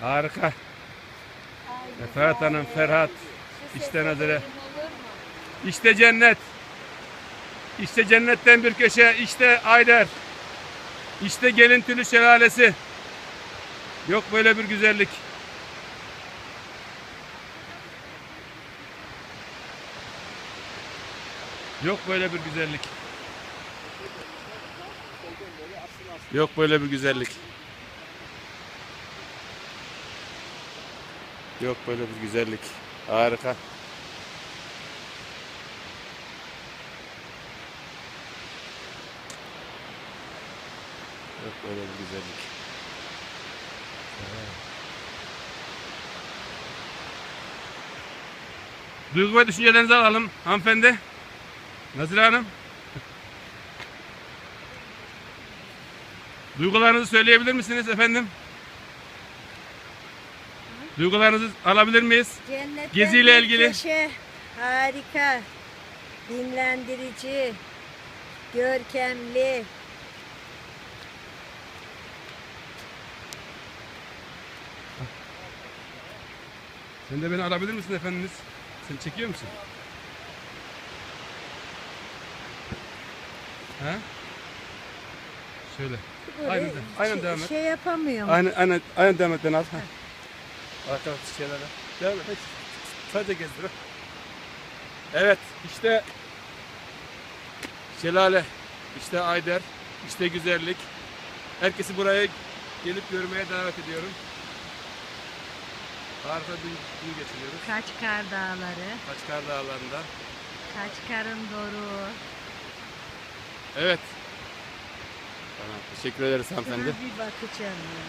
Harika. Ferhat Hanım, Ferhat. İşte nazire. İşte cennet. İşte cennetten bir köşe. İşte Ayder. İşte Gelintülü Şelalesi. Yok böyle bir güzellik. Yok böyle bir güzellik. Yok böyle bir güzellik. Yok böyle bir güzellik. Harika. Yok böyle bir güzellik. Duygu ve düşüncelerinizi alalım hanımefendi. Nazire Hanım. Duygularınızı söyleyebilir misiniz efendim? Duygularınızı alabilir miyiz? Cennetten Geziyle ilgili. köşe, harika, dinlendirici, görkemli. Sen de beni arabilir misin efendimiz? Sen çekiyor musun? Ha? Şöyle. Aynen, aynen şey, devam et. Şey yapamıyorum. Aynen, aynen, aynen devam et ben al. Ha. Arka şeylere. Devam et. Hiç. Sadece gezdir. ha. Evet, işte şelale, işte Ayder, işte güzellik. Herkesi buraya gelip görmeye davet ediyorum. Harika bir gün geçiriyoruz. Kaçkar Dağları, Kaçkar Dağları'nda. Kaçkar'ın doruğu. Evet. Tamam, teşekkür ederiz hanımefendi. Şuna bir bakacağım ya.